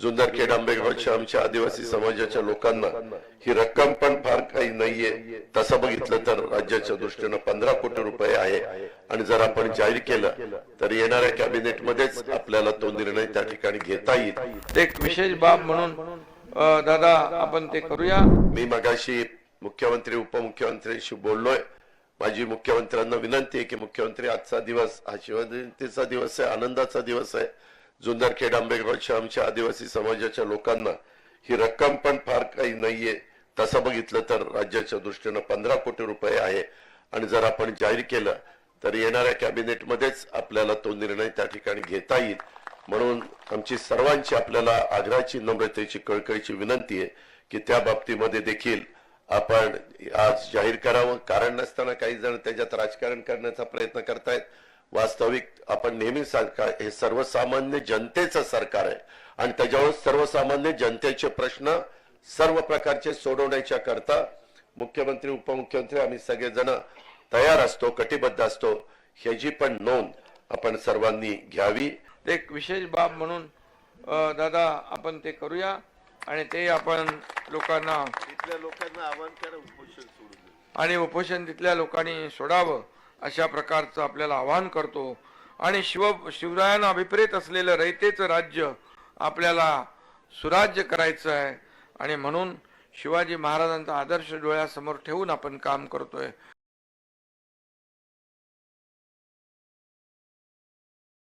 जुन्नरखेड आंबेगावच्या आमच्या आदिवासी समाजाच्या लोकांना ही रक्कम पण फार काही नाहीये. तसं बघितलं तर राज्याच्या दृष्टीनं पंधरा कोटी रुपये आहे. आणि जर आपण जाहीर केलं तर येणाऱ्या कॅबिनेट मध्येच आपल्याला तो निर्णय त्या ठिकाणी घेता येईल. एक विशेष बाब म्हणून दादा आपण ते करूया. मी मगाशी मुख्यमंत्री उपमुख्यमंत्र्यांशी बोललोय. माझी मुख्यमंत्र्यांना विनंती आहे की मुख्यमंत्री आजचा दिवस हा शिवजयंतीचा दिवस आहे आनंदाचा दिवस आहे. जुन्नरखेड आंबेगावच्या आमच्या आदिवासी समाजाच्या लोकांना ही रक्कम पण फार काही नाहीये. तसं बघितलं तर राज्याच्या दृष्टीनं पंधरा कोटी रुपये आहे. आणि जर आपण जाहीर केलं तर येणाऱ्या कॅबिनेटमध्येच आपल्याला तो निर्णय त्या ठिकाणी घेता येईल. म्हणून आमची सर्वांची आपल्याला आग्रहाची नम्रतेची कळकळीची विनंती आहे की त्या बाबतीमध्ये देखील आपण आज जाहीर करावं. कारण नसताना काही जण त्याच्यात राजकारण करण्याचा प्रयत्न करतायत. वास्तविक आपण नेहमी सांगा हे सर्वसामान्य जनतेचं सरकार आहे. आणि त्याच्यावर सर्वसामान्य जनतेचे प्रश्न सर्व प्रकारचे सोडवण्याच्या करता मुख्यमंत्री उपमुख्यमंत्री आम्ही सगळेजण तयार असतो कटिबद्ध असतो. ह्याची पण नोंद आपण सर्वांनी घ्यावी. एक विशेष बाब म्हणून दादा आपण ते करूया आणि ते आपण लोकांना तिथल्या लोकांना आवाहन करा उपोषण सोडून. आणि उपोषण तिथल्या लोकांनी सोडावं. अशा प्रकारचं आपल्याला आवाहन करतो. आणि शिव शिवरायांना अभिप्रेत असलेलं रयतेचं राज्य आपल्याला सुराज्य करायचं आहे. आणि म्हणून शिवाजी महाराजांचा आदर्श डोळ्यासमोर ठेवून आपण काम करतोय.